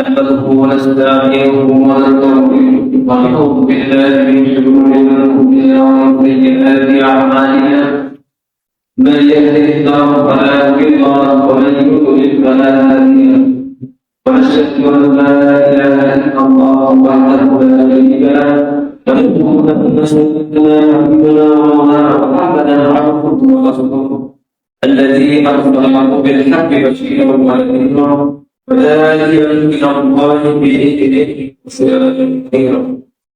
نحمده ونستعينه ونستغفره. ونعوذ بالله من شرور أنفسنا ومن سيئات أعمالنا. من يهده الله فلا مضل له ومن يضلل فلا هادي له. ونشهد أن لا إله إلا الله وحده لا شريك له. ونشهد ان سيدنا حبيبنا ومولانا محمدا عبده ورسوله الذي أرسله بالحق بشيرا ونذيرا وداعيا إلى الله باذنه منيرا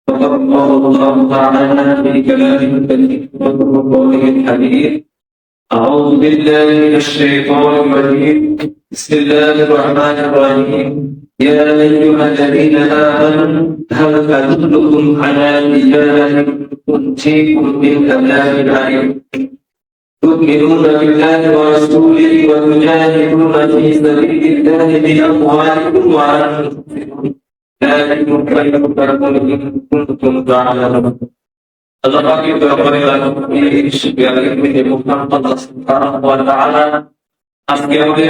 وقد قال الله تعالى في كلامه الكريم وقوله الحميد أعوذ بالله من الشيطان الرجيم. بسم الله الرحمن الرحيم. يا أيها الذين آمنوا هل أدلكم على رجال تنجيكم من عذاب أليم تؤمنون بالله ورسوله وتجاهدون في سبيل الله بأموالكم وأنفسكم ذلكم خير لكم إن كنتم تعلمون Allah bagi kepada ini sebagai milik Muhammad Subhanahu wa taala আজকে আমাদের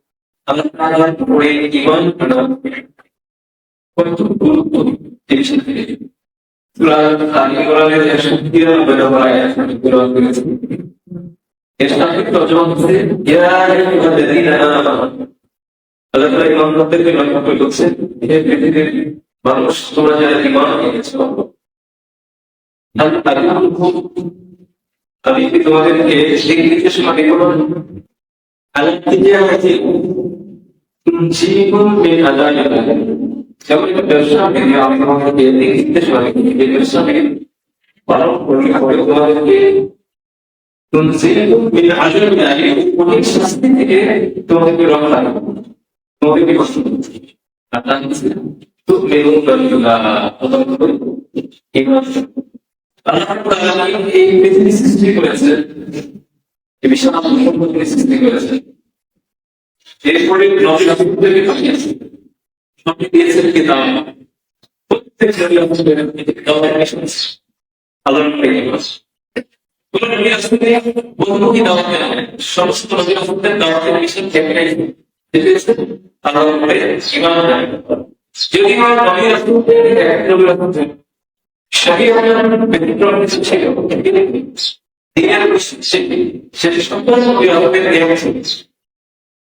আল্লাহ তাআলার উপরে ঈমান কত গুরুত্ব দিয়েছেন সূরা আল ইমরানের 193 নম্বর আয়াত গ্রহণ করেছে এর সাথে তর্জমা হচ্ছে আইয়ুহাল্লাযীনা আমানু আল্লাহ তাআলা ঈমান করতে লক্ষ্য করে বলছেন হে পৃথিবীর মানুষ তোমরা যারা ঈমান এনেছো আমি তোমাদেরকে সেই নির্দেশ করো আল্লাহ যে আছে জীবন আদায় যেমন একটা ব্যবসা আমি তোমাদেরকে নির্দেশ মানে এই ব্যবসা থেকে পালন করি করে তোমাদেরকে অনেক শাস্তি থেকে তোমাদেরকে রক্ষা তোমাদেরকে কষ্ট করছি। এই পৃথিবী সৃষ্টি করেছেন এই বিশাল সৃষ্টি করেছেন এরপরে নবী রাসূলদেরকে পাঠিয়েছেন সবই দিয়েছেন কিতাব প্রত্যেক নবী রাসূলের কিতাবের মিশন আল্লাহর প্রেরিত কোন নবী রাসূলকে বহুমুখী দাওয়াত দেন সমস্ত নবী রাসূলদের দাওয়াতের মিশন একটাই দিয়েছেন আল্লাহর উপরে ঈমান আনয়ন যদি আমার নবী রাসূলদের এক নবী রাসূল শরীয়তের ব্যতিক্রম কিছু ছিল দিনের সেটি সম্পূর্ণ বিভাগের নিয়মে চলছে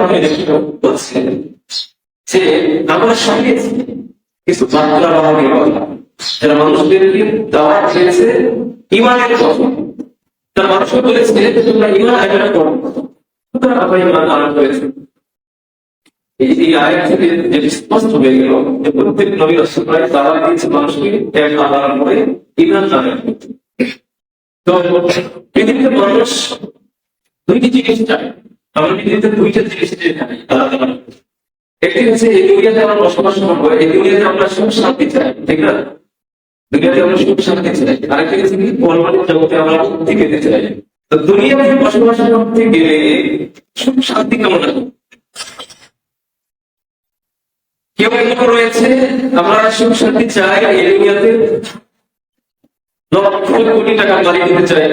করে যে আমরা সঙ্গে কিছু বাংলা বাহানি বলা যারা মানুষদেরকে দাওয়াত দিয়েছে ইমানের কথা। বলেছে তোমরা ইমান আয়োজন করো। সুতরাং আমরা এই আয়াত থেকে স্পষ্ট হয়ে গেল যে প্রত্যেক নবী রাসূলরাই দাওয়াত দিয়েছে মানুষকে এক আল্লাহর উপরে ইমান আয়োজন তো পৃথিবীতে মানুষ দুইটি জিনিস চায় আমরা পৃথিবীতে দুইটা জিনিস চাই আল্লাহ তাআলা একটি হচ্ছে এই দুনিয়াতে আমরা বসবাস করব, এই দুনিয়াতে আমরা সুখ শান্তি চাই, ঠিক না? দুনিয়াতে আমরা সুখ শান্তি চাই। আরেকটা হচ্ছে কি? পরমাণিক জগতে আমরা মুক্তি পেতে চাই। তো দুনিয়াতে বসবাস করতে গেলে সুখ শান্তি কেমন লাগে? কেউ এরকম রয়েছে? আমরা সুখ শান্তি চাই, এই দুনিয়াতে লক্ষ কোটি টাকা বাড়ি দিতে চাই।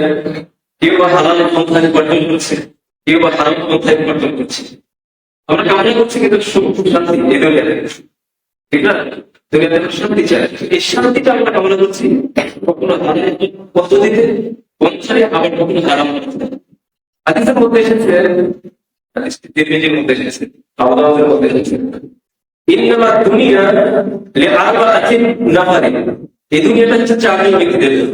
কেউ বা হালাল উপার্জন করছে, কেউ বা হারাম উপার্জন করছে। আমরা কামনা করছি কিন্তু সুখ শান্তি এই দুনিয়াতে ঠিক না? দুনিয়াতে শান্তি চাই। এই শান্তিটা আমরা কামনা করছি, কখনো পদ্ধতিতে পন্থায় আবার কখনো হারাম পন্থায় হাদিসের মধ্যে এসেছে তিরমিজির মধ্যে এসেছে আবু দাউদের মধ্যে এসেছে। ইন্নামা দুনিয়া লে আরবা আছে নাফারে এই দুনিয়াটা হচ্ছে চারজন ব্যক্তিদের জন্য।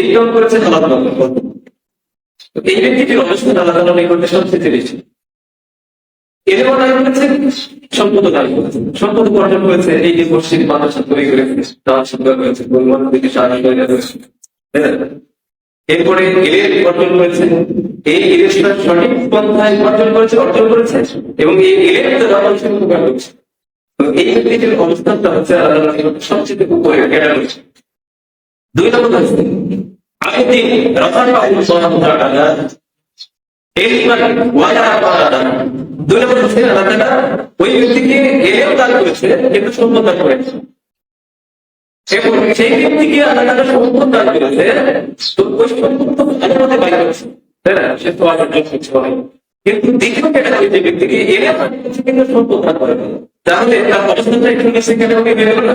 ইনকাম করেছে হালাল এই ব্যক্তিটির অবস্থান আল্লাহ তাআলা নিকটে সবচেয়ে বেশি। এর মনে করেছে সম্পদ দান করেছে সম্পদ অর্জন করেছে এই যে মসজিদ, মাদ্রাসা তৈরি করেছে তার সুন্দর করেছে পরিমাণ থেকে সাহায্য করে এরপরে এলের অর্জন করেছে এই এলেসটা সঠিক পন্থায় অর্জন করেছে অর্জন করেছে এবং এই এলের দ্বারা মানুষের উপকার করছে এই ব্যক্তিটির অবস্থানটা হচ্ছে আল্লাহ সবচেয়ে উপরে রয়েছে। দুই নম্বর হচ্ছে আমি দিন রফার বাবু সহায়তা ইলমান ওয়ালা বারাদা দুই নম্বর হচ্ছে আল্লাহ ওই ব্যক্তিকে দান করেছে, কিন্তু করেছে ব্যক্তিকে সম্পদ দান করেছে তাই না? সে তো কিন্তু ব্যক্তিকে সম্পদ দান করে তাহলে তার অবস্থানটা ক্যাটাগরি বেড়ে গেল না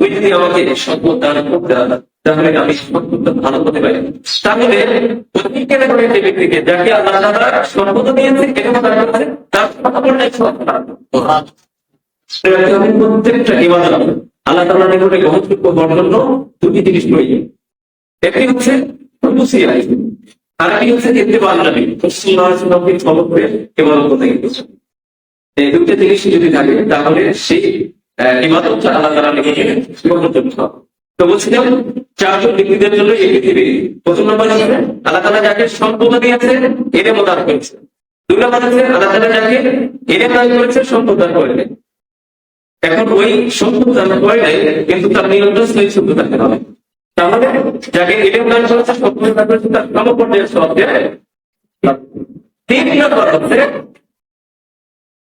তুই যদি আমাকে সম্পদ দান করতে তাহলে আমি সম্পদটা ভালো করতে পারি। তাহলে প্রত্যেকের করে যে ব্যক্তিকে যাকে আল্লাহ তাআলা সম্পদ দিয়েছে করেছে তার সম্পদ আমি প্রত্যেকটা ইবাদত আল্লাহ তাআলার নিকটে গ্রহণযোগ্য হওয়ার জন্য দুটি জিনিস প্রয়োজন। একটি হচ্ছে হুসিয়া আর একটি হচ্ছে সাল্লাল্লাহু আলাইহি ওয়াসাল্লামকে ফলো করে করতে গেছে এই দুটো জিনিস যদি থাকে, তাহলে সেই আহ, ইবাদতটা আল্লাহ নিকটে গ্রহণযোগ্য হবে তো বলছিলাম চারজন ব্যক্তিদের জন্য এই পৃথিবী প্রথম নম্বর হচ্ছে আল্লাহ তাআলা যাকে সম্পদ দিয়েছে এর মোদান করেছে। দুই নম্বর হচ্ছে আল্লাহ তাআলা যাকে এর দান করেছে সম্পদ দান করে। এখন ওই সম্পদ দান করে নাই কিন্তু তার নিয়ন্ত্রণ সেই শুদ্ধ থাকতে হবে। তাহলে যাকে এলেম দান করেছে সম্পদ দান করেছে তার কম পর্যায়ে সব তিন নম্বর হচ্ছে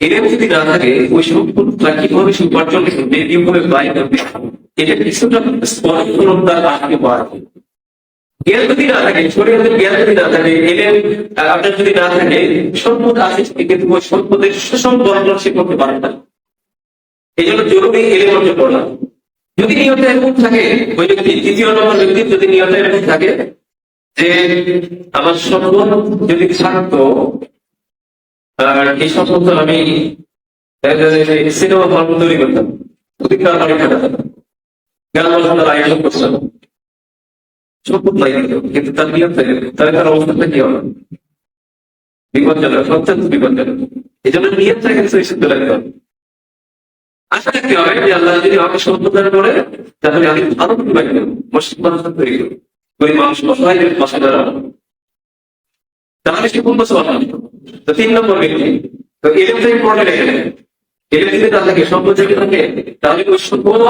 এলেম যদি না থাকে ওই সম্পদটা কীভাবে উপার্জন করবে কীভাবে ব্যয় করবে? এটা কিছুটা স্পষ্টতা আসতে পারবে জ্ঞান যদি না থাকে জ্ঞান যদি না থাকে আহ, আপনার যদি না থাকে সম্পদ আছে কিন্তু ওই সম্পদের সুষম বন্টন সে করতে পারে না। এই জন্য জরুরি এলেম অর্জন করা যদি নিয়ত এরকম থাকে ওই ব্যক্তি তৃতীয় নম্বর ব্যক্তি যদি নিয়ত এরকম থাকে যে আমার সম্পদ যদি থাকতো আর এই সম্পদ আমি সিনেমা হল তৈরি করতাম অধিকার অনেক খাটাতাম গান বাজনার আয়োজন করতাম সম্পদ নাই কিন্তু তার নিয়ত তাহলে তার অবস্থাটা কি হবে বিপজ্জনক, অত্যন্ত বিপজ্জনক। এই জন্য নিয়তটা কিন্তু সিদ্ধ রাখতে হবে। আশা হবে যে আল্লাহ যদি আমাকে সম্পদ করে, তাহলে আমি ভালো করে বাইরে দেবো মসজিদ মানুষ তৈরি করব। ওই মানুষ অসহায়দের পাশে দাঁড়াবো তাহলে সে কোন বছর তো তিন নম্বর ব্যক্তি, তো এলেম পড়ে রেখে দেয় এলেম যদি তার থাকে সম্পদ যদি থাকে, তাহলে ওই সম্পদ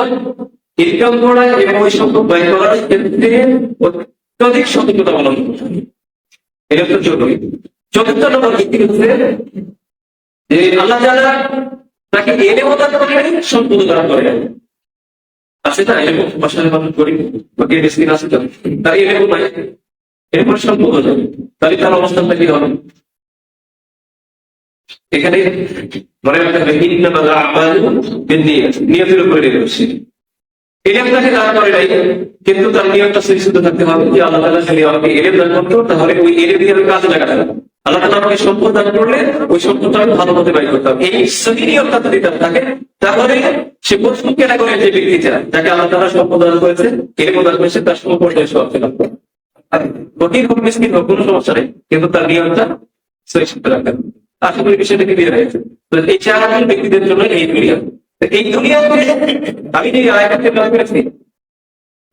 ইনকাম করা এবং ওই সম্পদ ব্যয় করার ক্ষেত্রে অত্যধিক সতর্কতা অবলম্বন করতে। এটা তো জরুরি চতুর্থ নম্বর ব্যক্তি হচ্ছে যে আল্লাহ যারা তাকে এলেম দান করে সম্পদ দান করে আছে না? এরকম বাসায় মানুষ করি বা বেশি আছে তো। তার এরকম নাই। এরপর হয়ে যাবে তাহলে তার অবস্থানটা কি হবে এখানে মনে রাখতে হবে নিয়তের উপরে নির্ভরশীল তাকে কিন্তু তার থাকতে হবে আল্লাহ তাহলে ওই দিয়ে কাজে সম্পদ করলে ওই এই সে দান করেছে এরকম দান করেছে তার সম্পর্কে সব ছিল গতির কোনো মিসকিন হোক কোনো সমস্যা নেই, কিন্তু তার নিয়মটা সুনিশ্চিত রাখেন আশা করি বিষয়টা ক্লিয়ার হয়েছে এই চার ব্যক্তিদের জন্য এই দুনিয়া। এই দুনিয়াতে আমি যে আয়টা তেলাওয়াত করেছি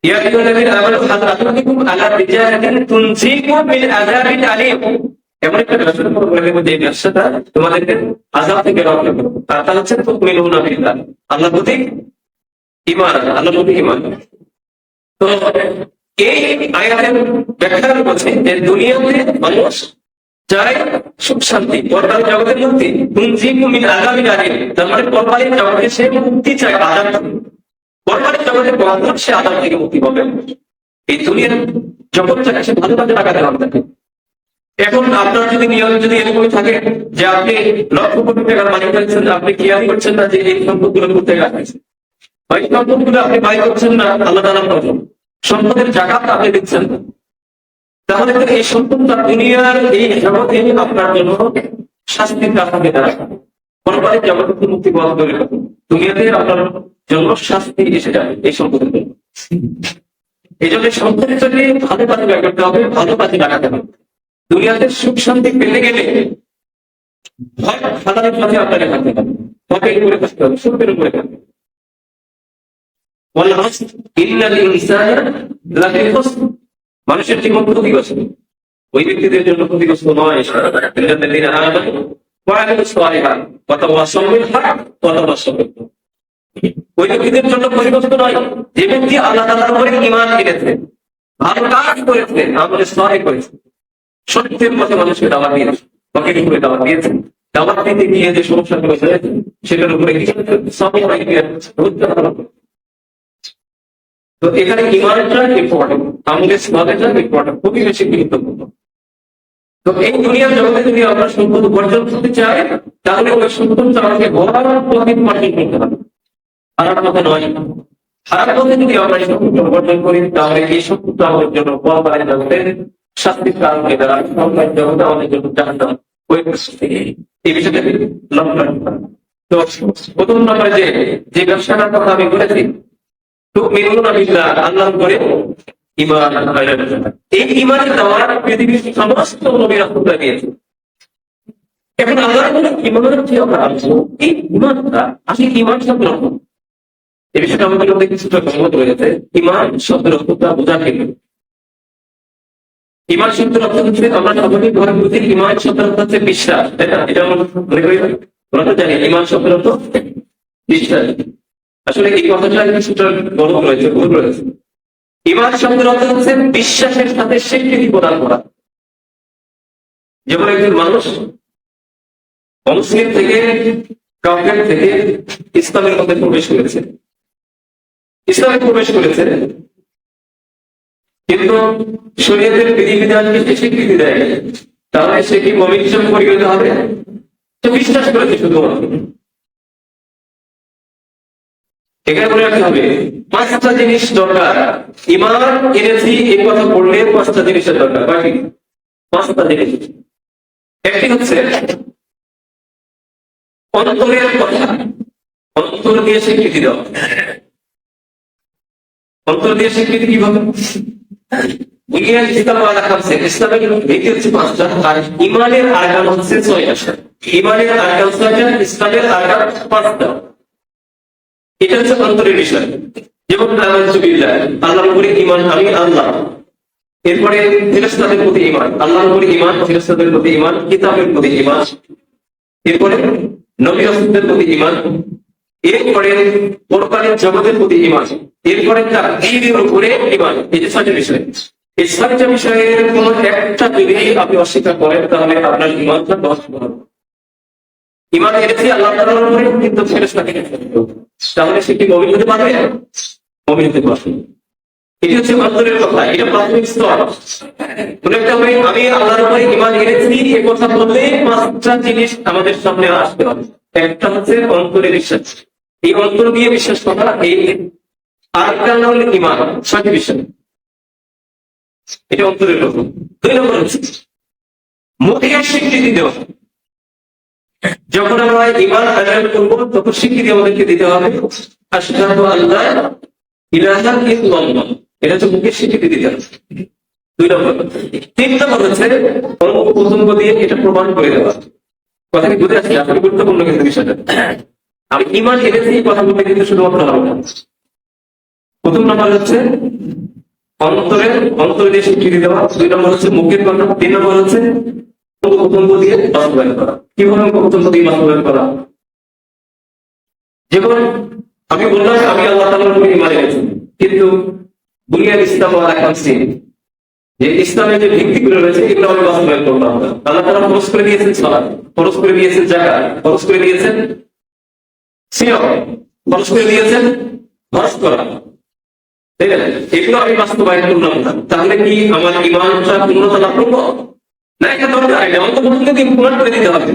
ইয়া আল্লাহ এই আয়াতের ব্যাখ্যা করছে যে দুনিয়াতে মানুষ চায় সুখ শান্তি, পরকাল জগতের মুক্তি। তুমজি কুমিন আগামী আগে তার মানে পরকালের জগতে সে মুক্তি চায় থেকে পরকালের জগতে বন্ধন সে আজাব থেকে মুক্তি পাবে। এই দুনিয়ার জগৎটাকে সে ভালো কাজে লাগাতে হবে। তাকে এখন আপনার যদি নিয়ম যদি এরকমই থাকে যে আপনি লক্ষ কোটি টাকার মালিক হয়েছেন, আপনি কেয়ার করছেন না যে এই সম্পদগুলো করতে রাখছেন? ওই সম্পদগুলো আপনি বাই করছেন না, আল্লাহ তালার নজর। সম্পদের জায়গাটা আপনি দিচ্ছেন তাহলে এই সম্পদটা দুনিয়ার এই জগতে আপনার জন্য শাস্তির কাছে দাঁড়ায় পরবারের জগতে মুক্তি পাওয়া যাবে না। দুনিয়াতে আপনার জন্য শাস্তি এসে যাবে এই সম্পদের জন্য। এই জন্য সম্পদের জন্য ভালো কাজে করতে হবে, ভালো কাজে লাগাতে হবে। দুনিয়াতে সুখ শান্তি পেতে গেলে হয় সাধারণ পথে আপনাকে থাকতে হবে। পকেট করে থাকতে হবে, সুখের উপরে থাকতে হবে। মানুষের জীবন ক্ষতিগ্রস্ত। ওই ব্যক্তিদের জন্য ক্ষতিগ্রস্ত নয় ওই ব্যক্তিদের জন্য ক্ষতিগ্রস্ত নয়, যে ব্যক্তি আল্লাহ তালার করে ইমান এনেছে, ভালো কাজ করেছে আমাদের সহায় করেছে। সত্যের মতো মানুষকে দাবা দিয়েছে করে দাবা দিয়েছে। দাবা দিতে গিয়ে যে সমস্যা সেটার উপরে কিছু সব তো এখানে ইমানটা ইম্পর্টেন্ট আমাদের স্বাদের ইম্পর্টেন্ট খুবই বেশি গুরুত্বপূর্ণ। তো এই দুনিয়ার জগতে যদি আমরা সম্পদ উপার্জন করতে চাই, তাহলে ওই সম্পদটা আমাকে বড় পথে উপার্জন করতে হবে। খারাপ পথে নয়, খারাপ পথে যদি আমরা এই সম্পদ উপার্জন করি, তাহলে এই সম্পদটা আমাদের জন্য বড় জগতে, শাস্তির কারণ হয়ে দাঁড়ায় জগতে আমাদের জন্য জাহান্নাম ওই এই বিষয়টা হবে। তো প্রথম নম্বরে যে যে ব্যবসাটার কথা আমি বলেছি ঈমান আনয়ন। এই রাসূলরা দিয়েছে। যে আমরা এই বিষয়টা আমাদের অর্থটা বোঝা গেল ঈমান শব্দের অর্থ হচ্ছে আমরা বুঝি ঈমান শব্দের অর্থ হচ্ছে বিশ্বাস। তাই না? এটা আমরা করি জানি, ঈমান শব্দের অর্থ বিশ্বাস। আসলে এই কথাটা কিছুটা গরম রয়েছে, ভুল রয়েছে। ইমান শব্দের অর্থ হচ্ছে বিশ্বাসের সাথে স্বীকৃতি প্রদান করা। যেমন একজন মানুষ অমুসলিম থেকে, কাফের থেকে ইসলামের মধ্যে প্রবেশ করেছে। ইসলামে প্রবেশ করেছে, কিন্তু শরীয়তের বিধিবিধানকে সে স্বীকৃতি দেয় তাহলে সে কি মমিন হিসেবে পরিণত হবে? সে বিশ্বাস করেছে শুধুমাত্র। এখানে মনে রাখতে হবে, পাঁচটা জিনিস দরকার। ইমান এনেছি এই কথা বললে পাঁচটা জিনিসের দরকার। বাকি পাঁচটা জিনিস। একটি হচ্ছে অন্তরের কথা। অন্তর দিয়ে স্বীকৃতি দেওয়া অন্তর দিয়ে স্বীকৃতি কীভাবে? বুনিয়াদ ইসলাম আলা খামসে, ইসলামের ভিত্তি হচ্ছে পাঁচটা। আর ইমানের আরকান হচ্ছে ছয়টা। ইমানের আরকান ছয়টা, ইসলামের আরকান পাঁচটা। এটা হচ্ছে অন্তরের বিষয়। যেমন আল্লাহর উপরে ইমান আমি আল্লাহ। এরপরে ফেরেস্তাদের প্রতি ইমান আল্লাহর উপরে ইমান ফেরেস্তাদের প্রতি ইমান কিতাবের প্রতি ইমান এরপরে নবী রাসূলদের প্রতি ইমান এরপরে পরকালীন জগতের প্রতি ইমান এরপরে তার দিনের উপরে ইমান এই যে ছয়টা বিষয়। এই ছয়টা বিষয়ের কোন একটা যদি আপনি অস্বীকার করেন, তাহলে আপনার ইমানটা দশ হবে। ইমান এনেছি আল্লাহ তাআলার উপরে কিন্তু ফেরেশতাকে তাহলে সে কি মমিন হতে পারবে? মমিন হতে পারবে। এটি হচ্ছে অন্তরের কথা, এটা প্রাথমিক স্তর। মনে রাখতে হবে আমি আল্লাহর উপরে ইমান এনেছি, এ কথা বললে পাঁচটা জিনিস আমাদের সামনে আসতে হবে একটা হচ্ছে অন্তরের বিশ্বাস। এই অন্তর দিয়ে বিশ্বাস করা, এই আরেকটা হল ইমান ছয়টি বিষয় এটা অন্তরের কথা। দুই নম্বর হচ্ছে, মুখে স্বীকৃতি দেওয়া যখন আমরা ইমান আদায় করব, তখন স্বীকৃতি আমাদেরকে দিতে হবে। আশহাদু আল্লাহ ইলাহা ইল্লাল্লাহ। এটা হচ্ছে মুখে স্বীকৃতি দিতে হবে। দুই নম্বর তিন নম্বর হচ্ছে অঙ্গ প্রত্যঙ্গ দিয়ে এটা প্রমাণ করে দেওয়া। কথা কি বুঝে আসছে আসলে গুরুত্বপূর্ণ কিন্তু বিষয়টা। আমি ইমান এনেছি, এই কথা বলতে কিন্তু শুধুমাত্র হবে না। প্রথম নম্বর হচ্ছে অন্তরে অন্তরে দিয়ে স্বীকৃতি দেওয়া। দুই নম্বর হচ্ছে মুখের কথা। তিন নম্বর হচ্ছে আমি বললাম আমি আল্লাহ তাআলার উপর ইমান কিন্তু আকামসি যে ইসলামের যে রয়েছে, এগুলো আমি বাস্তবায়ন হবে আল্লাহ তাআলা ফরজ করে দিয়েছেন সালাত, ফরজ করে দিয়েছেন যাকাত, ফরজ করে দিয়েছেন করে এগুলো আমি বাস্তবায়ন করলাম তাহলে কি আমার ইমানটা পূর্ণতা লাভ করব? না, এটা দরকার নাই অন্ত প্রথম দিয়ে প্রমাণ করে দিতে হবে।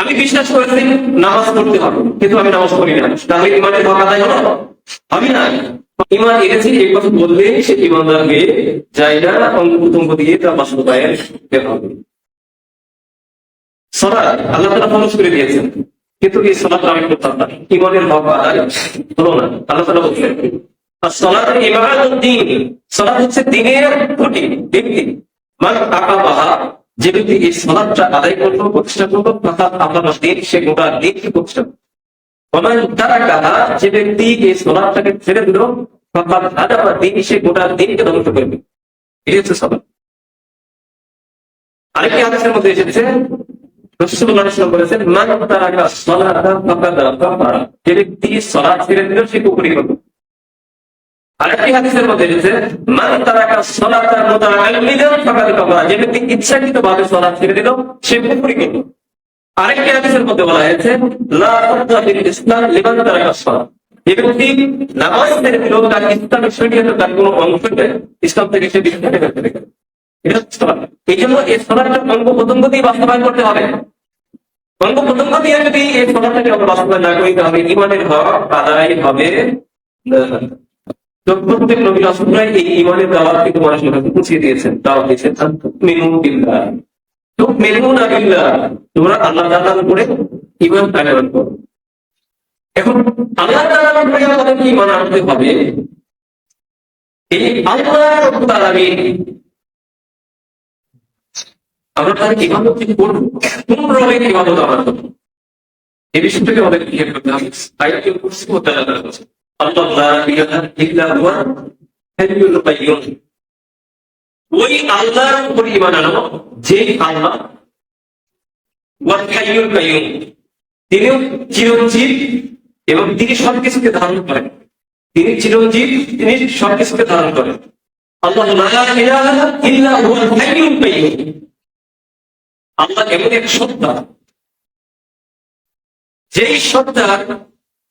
আমি বিশ্বাস করেছি, নামাজ পড়তে হবে, কিন্তু আমি নামাজ পড়ি না। তাহলে ইমানের হক আদায় হলো? আমি না ইমান এনেছি, এই কথা বললে সে ইমানদারকে জায়গা অঙ্গ দিয়ে তার বাস্তবায়ন হবে। সলাৎ, আল্লাহ তালা ফরজ করে দিয়েছেন। কিন্তু এই সলাৎ আমি করতাম না। ইমানের হক আদায় হলো না। আল্লাহ তালা বলছেন আর সলাৎ ইমানুদ্দিন দিন সলাৎ হচ্ছে দিনের খুঁটি ভিত্তি মান আকা বাহা, যে ব্যক্তি এই আদায় করল, প্রতিষ্ঠা করল, তথা আপনার দিন সে গোটা দিনকে প্রতিষ্ঠা করল। যে ব্যক্তি এই ছেড়ে দিল দিন সে গোটা দিনকে ধ্বংস করবে হচ্ছে আরেকটি হাদিসের মধ্যে এসেছে বলেছেন যে ব্যক্তি ছেড়ে দিল, সে কুফরি করবে। আরেকটি হাদিসের মধ্যে ইচ্ছাকৃতভাবে আরেকটি মধ্যে বলা হয়েছে নামাজ তার তার কোনো এটা এই জন্য এই দিয়ে বাস্তবায়ন করতে হবে। অঙ্গ প্রত্যঙ্গ দিয়ে যদি এই সলাটটাকে আমরা বাস্তবায়ন না করি, তাহলে ইমানের হক আদায় হবে। প্রত্যেক নবী রাসূলরাই এই ইমানের দাওয়াত কিন্তু মানুষের কাছে পৌঁছে দিয়েছেন, দাওয়াত দিয়েছেন। মেনু বিল্লাহ তো মেনু না বিল্লাহ, তোমরা আল্লাহ তাআলার উপরে ইমান আনয়ন করো। এখন আল্লাহ উপরে আমাদেরকে ইমান আনতে হবে? এই আল্লাহ রাব্বুল আমরা তার ইবাদত কি করব? কোন রবের ইবাদত আমরা এই বিষয়টাকে আমাদের ক্লিয়ার করতে হবে। কুরসি ও দালালাত ওই আল্লাহর উপর আনো, যে আল্লাহ ওয়া হাইয়ুল কাইয়্যুম। তিনি চিরঞ্জীব এবং তিনি সবকিছুকে ধারণ করেন। তিনি চিরঞ্জীব, তিনি সবকিছুকে ধারণ করেন। আল্লাহ আল্লাহ এমন এক সত্তা, যেই সত্তার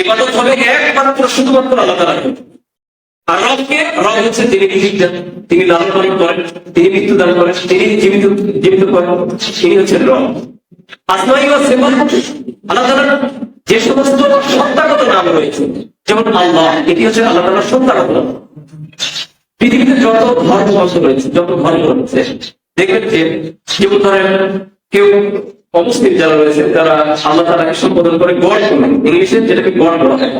ইবাদত হবে একমাত্র শুধুমাত্র আল্লাহ জন্য। আর রবকে, রব হচ্ছে যিনি রিজিক তিনি লালন পালন করেন, তিনি মৃত্যু দান করেন, তিনি জীবিত জীবিত করেন, তিনি হচ্ছেন রব। আসমাই সিফাত। আল্লাহ তাআলার যে সমস্ত সত্তাগত নাম রয়েছে, যেমন আল্লাহ, এটি হচ্ছে আল্লাহ তাআলার সত্তাগত নাম। পৃথিবীতে যত ধর্ম রয়েছে, যত ধর্ম রয়েছে, দেখবেন যে যেমন ধরেন, কেউ অমুসলিম যারা রয়েছে, তারা আল্লাহ তালাকে সম্বোধন করে গড বলে ইংলিশে যেটাকে গড বলা হয়।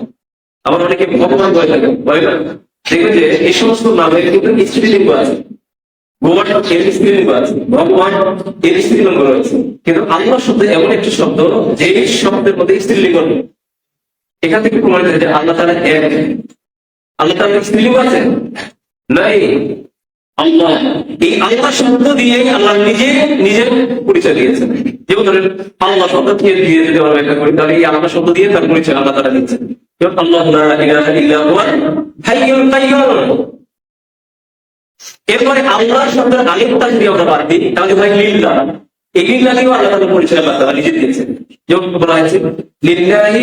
আবার অনেকে ভগবান বলে থাকে বলে না দেখবেন যে এই সমস্ত নামে কিন্তু স্ত্রীলিঙ্গ আছে। গোবর এর স্ত্রীলিঙ্গ আছে, ভগবান এর স্ত্রীলিঙ্গ রয়েছে। কিন্তু আল্লাহ শব্দ এমন একটি শব্দ, যে শব্দের মধ্যে স্ত্রীলিঙ্গ নেই। এখান থেকে প্রমাণিত যে আল্লাহ তারা এক। আল্লাহ তার স্ত্রীলিঙ্গ আছে? নাই। আল্লাহ শব্দ নিজের পরিচয় দিয়েছেন। শব্দ দিয়ে তাহলে শব্দ দিয়ে তার পরিচয় হুয়া এরপরে আল্লাহ আলিফটা যদি আমরা বাদ দিই, তাহলে ভাই লিল্লাহ। এই লিল্লাহিও আল্লাহ তাদের পরিচয় আল্লাহ নিজে দিয়েছেন। যেমন বলা হয়েছে, লিল্লাহি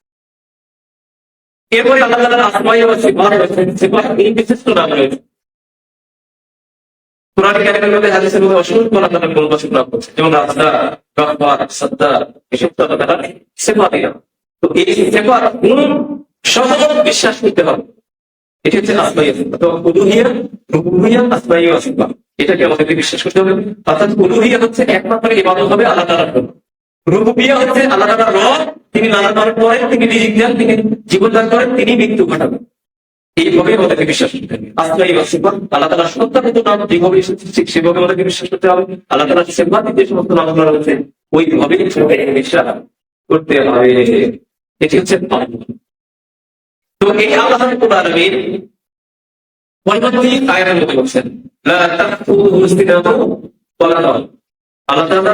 এরপরে আল্লাহ আসমাই ওয়া সিফাত রয়েছে সিফাত বিশিষ্ট নাম রয়েছে। যেমন এসব কোন বিশ্বাস করতে হবে। এটি হচ্ছে সিফা এটাকে আমাদেরকে বিশ্বাস করতে হবে। অর্থাৎ উলুহিয়া হচ্ছে একমাত্র ইবাদত হবে তাআলার জন্য। রুবুবিয়া হচ্ছে আল্লাহ তাআলার রব, তিনি নানা কারণ করেন তিনি রিজিক দেন, তিনি জীবন করেন, তিনি মৃত্যু ঘটাবেন। এইভাবে আমাদেরকে বিশ্বাস করতে হবে। আসমাই বা সিফা আল্লাহ তাআলার সত্তাগত নাম যেভাবে ঠিক সেভাবে আমাদেরকে বিশ্বাস করতে হবে। আল্লাহ তাআলার সিফাত যে সমস্ত নামগুলো রয়েছে ওইভাবে বিশ্বাস করতে হবে। এটি হচ্ছে। তো এই আল্লাহ রাব্বুল আলামিন পরবর্তী আয়াতের মধ্যে বলছেন আল্লাহ তাআলা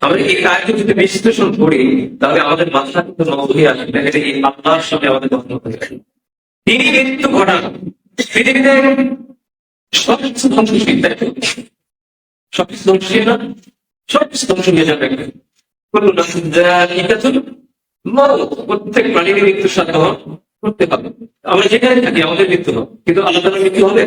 আমরা এই কাজকে যদি বিশ্লেষণ করি, তাহলে আমাদের মাথা কিন্তু হয়ে আসবে এটা এই আল্লাহর সামনে আমাদের বন্ধ হয়ে তিনি মৃত্যু ঘটান। পৃথিবীতে সবকিছু? সবকিছু না সবকিছু ধ্বংস হয়ে যাবে। প্রত্যেক প্রাণীর মৃত্যু সাধ্য করতে হবে। আমরা যেখানে থাকি, আমাদের মৃত্যু হবে কিন্তু তাআলার মৃত্যু হবে?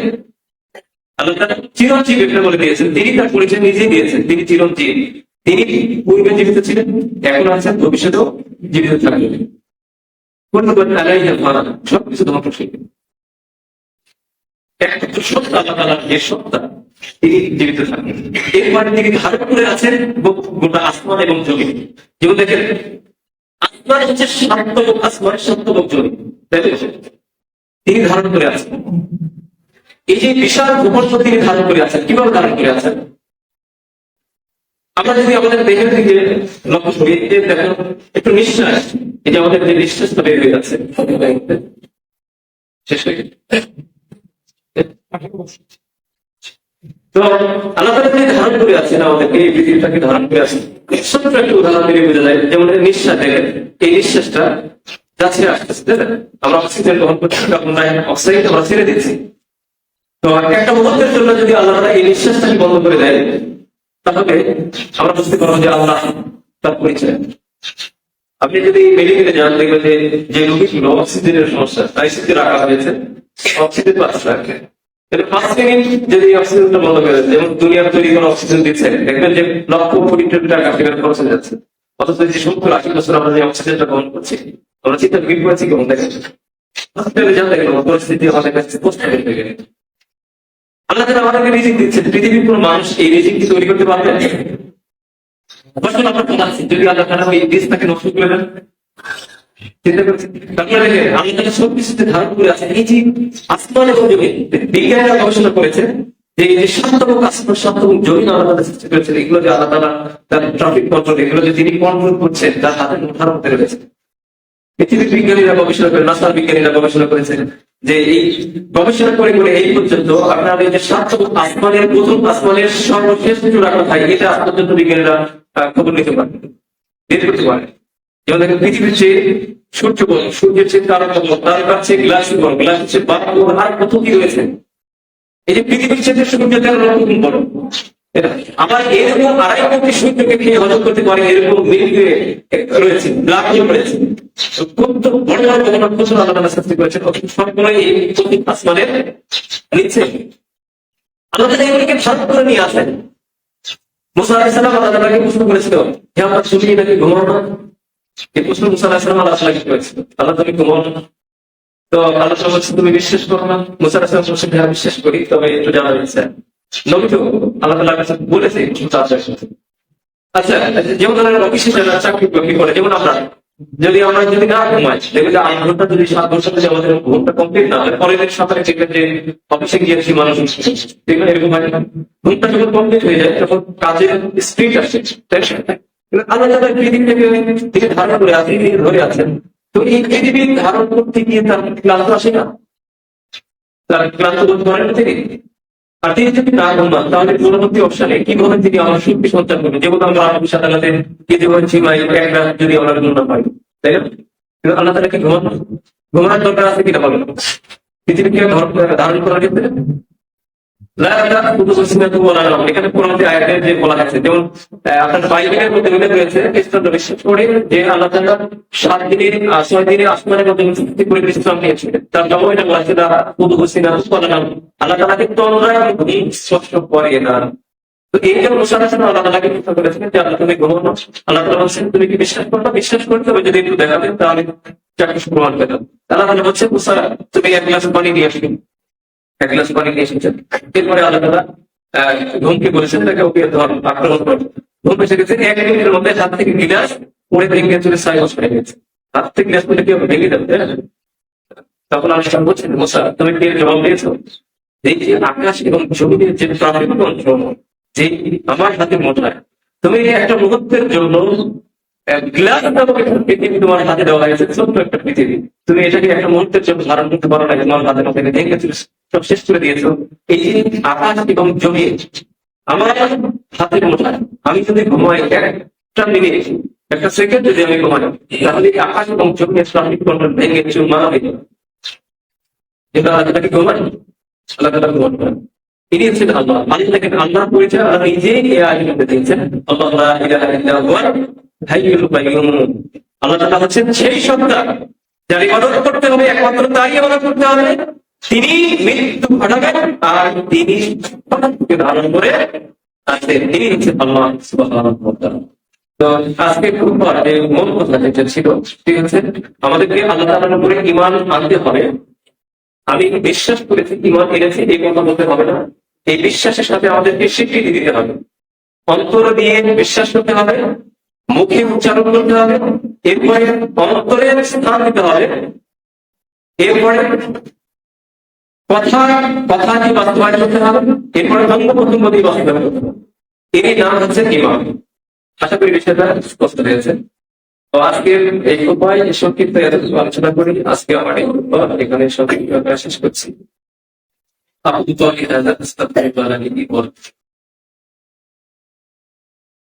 আল্লাহ তাআলা চিরঞ্জীব এটা বলে দিয়েছেন। তিনি তার পরিচয় নিজেই দিয়েছেন। তিনি চিরঞ্জীব। তিনি পূর্বে জীবিত ছিলেন, এখন আছেন, ভবিষ্যতেও জীবিত থাকবেন। সবকিছু ধ্বংসশীল একমাত্র সত্তা আল্লাহ যে সত্তা তিনি জীবিত এরপরে তিনি ধারণ করে আছেন গোটা আসমান এবং জমি যেমন দেখেন, আসমান হচ্ছে সাতমুখ আসমান সাতমুখ জমি তাই? তিনি ধারণ করে আছেন। এই যে বিশাল ভূখণ্ড তিনি ধারণ করে আছেন, কীভাবে ধারণ করে আছেন? আমরা যদি আমাদের দেহের দিকে লক্ষ্য দেখো, একটু নিঃশ্বাস আমাদের যে নিঃশ্বাসটা হয়ে শেষ হয়ে। তো আল্লাহ ধারণ করে আমাদেরকে, এই ধারণ করে একটা উদাহরণ যায় যেমন নিঃশ্বাস এই নিঃশ্বাসটা? আমরা অক্সিজেন আমরা ছেড়ে তো একটা জন্য যদি আল্লাহ এই নিঃশ্বাসটাকে বন্ধ করে দেয় তাহলে আমরা বুঝতে যে আল্লাহ তার পরিচয়। আপনি যদি মেডিকেলে যান, দেখবেন যে যে রোগীগুলো অক্সিজেনের সমস্যা, তাই আইসিতে রাখা হয়েছে। অক্সিজেন পাচ্ছে রাখে। যদি অক্সিজেনটা বন্ধ যেমন দুনিয়ার তৈরি অক্সিজেন দিচ্ছে দেখবেন যে টাকা যাচ্ছে। অথচ যে আমরা যে অক্সিজেনটা গ্রহণ করছি চিন্তা কেমন পরিস্থিতি কাছে আল্লাহ তাআলা আমাদেরকে রিজিক দিচ্ছেন। পৃথিবীর কোনো মানুষ এই তৈরি করতে পারবে? এই জমি গবেষণা করেছে যে যে আল্লাহ করেছেন, এগুলো যে তার তিনি কন্ট্রোল করছেন, তার হাতে বিজ্ঞানীরা গবেষণা বিজ্ঞানীরা গবেষণা করেছেন। যে এই গবেষণা করে করে এই পর্যন্ত আপনার এই যে সাত আসমানের, প্রথম আসমানের সর্বশেষ চূড়া কোথায় এটা আজ পর্যন্ত বিজ্ঞানীরা খবর নিতে পারে বের করতে পারে যেমন দেখেন, পৃথিবীর চেয়ে সূর্য বল, সূর্যের চেয়ে তারকা তারকার চেয়ে গ্লাস বল, গ্লাস হচ্ছে বাপ আর কত কি রয়েছে? এই যে পৃথিবীর চেয়ে সূর্য তেরো গুণ বড় আবার এরকম আড়াই কোটি সূর্যকে হজম করতে পারে, এরকম মিল্কি রয়েছে ব্ল্যাক হোল রয়েছে তো বড় বড় প্রচুর সৃষ্টি এই আসমানের এগুলিকে করে নিয়ে আসেন মুসা আলাইহিস সালাম আল্লাহ তাআলাকে প্রশ্ন করেছিল, হে আমার তুমি নাকি ঘুমাও না? এই প্রশ্ন মুসা আলাইহিস সালাম আল্লাহ করেছিল। আল্লাহ, তুমি ঘুমাও না। তো আল্লাহ তুমি বিশ্বাস করো না। মুসা আলাইহিস সালাম হ্যাঁ বিশ্বাস করি, তবে একটু জানা যাচ্ছে নবী আল্লাহ বলেছে আচ্ছা যেমন চাকরি করে, যেমন আমরা, যদি আমরা যদি না যদি কমপ্লিট না হয় অফিসে মানুষ এরকম হয় না। কমপ্লিট হয়ে যায়, তখন স্পিড ধারণ করে ধরে তো এই ধারণ করতে গিয়ে তার ক্লান্ত আসে না? তার ক্লান্ত বোধ করেন তিনি? আর তিনি যদি না ঘুমান তাহলে পূর্ববর্তী অপশনে কীভাবে তিনি আমার শক্তি সঞ্চার করবেন? যেমন আমরা আরবি সাদালাতে যেমন ছিমাই একটা যদি আমরা না পাই তাই না? কিন্তু আল্লাহ তালা কি ঘুমান ঘুমানোর দরকার আছে কিনা বলেন পৃথিবীকে ধর- ধারণ করার ক্ষেত্রে? এখানে কোরআনে আয়াতে যে বলা আছে যেমন আপনার বিশ্বাস করে যে আল্লাহ সাত দিনের ছয় দিনের আসমানের তার জন্য এটা করে না তো এই যে মুসা আলাইহিস সালাম আল্লাহ আল্লাহ, তুমি ঘুমানো আল্লাহ তাআলা বলছেন, তুমি কি বিশ্বাস করো? না, বিশ্বাস করতে হবে যদি একটু দেখাবে তাহলে চারটে প্রমাণ পেতাম আল্লাহ তাআলা বলছে মুসা, তুমি এক গ্লাস পানি নিয়ে আসবে। এসেছেন এরপরে আহ, ঘুমকে বলেছেন তাকে ওকে আক্রমণ করো ঘুম এসে গেছে এক মিনিটের মধ্যে হাত থেকে গিলাস পড়ে ভেঙে চলে সাই হয়ে গেছে হাত থেকে পড়ে কি হবে? ভেঙে না? তখন আল্লাহ বলছেন মোসা তুমি কি জবাব দিয়েছ এই আকাশ এবং জমিনের যে যে আমার হাতে মোটায় তুমি একটা মুহূর্তের জন্য গ্লাস নামক একটা পৃথিবী তোমার হাতে দেওয়া হয়েছে, ছোট্ট একটা পৃথিবী। তুমি এটাকে একটা মুহূর্তের জন্য ধারণ করতে পারো না তোমার মধ্যে সব শেষ করে দিয়েছ। এই যে আকাশ এবং জমি, আমার হাতের মোটায় আমি যদি ঘুমাই, একটা মিনিট একটা সেকেন্ড যদি আমি ঘুমাই, তাহলে আকাশ এবং প্রাথমিক কন্ট্রোল ভেঙে চুরমার হয়ে যাবে এটা এটাকে ঘুমাই, আল্লাহ হচ্ছেন আল্লাহ। পরিচয় আল্লাহ নিজেই এই মধ্যে দিয়েছেন। আল্লাহ আল্লাহ তাআলা হচ্ছেন সেই সত্তা যার ইবাদত করতে হবে, একমাত্র তারই ইবাদত করতে হবে, তিনি মৃত্যু ঘটাবেন আর তিনি ধারণ করে আছেন তিনি হচ্ছেন আল্লাহ তো আজকে খুব যে মূল কথা যেটা ছিল ঠিক আছে আমাদেরকে আল্লাহ তাআলার উপরে ঈমান আনতে হবে। আমি বিশ্বাস করেছি ইমান এনেছি, এই কথা বলতে হবে না। এই বিশ্বাসের সাথে আমাদেরকে স্বীকৃতি দিতে হবে। অন্তর দিয়ে বিশ্বাস করতে হবে। মুখে উচ্চারণ করতে হবে, এরপরে অন্তরে স্থান দিতে হবে। এরপরে কথা কথা দিয়ে বাস্তবায়ন করতে হবে, এরপরে অঙ্গ প্রত্যঙ্গ দিয়ে বাস্তবায়ন করতে হবে। এরই নাম হচ্ছে ইমান আশা করি বিষয়টা স্পষ্ট হয়েছে। তো আজকের এই উপায় সংক্ষিপ্ত আলোচনা করি। আজকে আমার এই এখানে সংক্ষিপ্ত শেষ করছি। আবু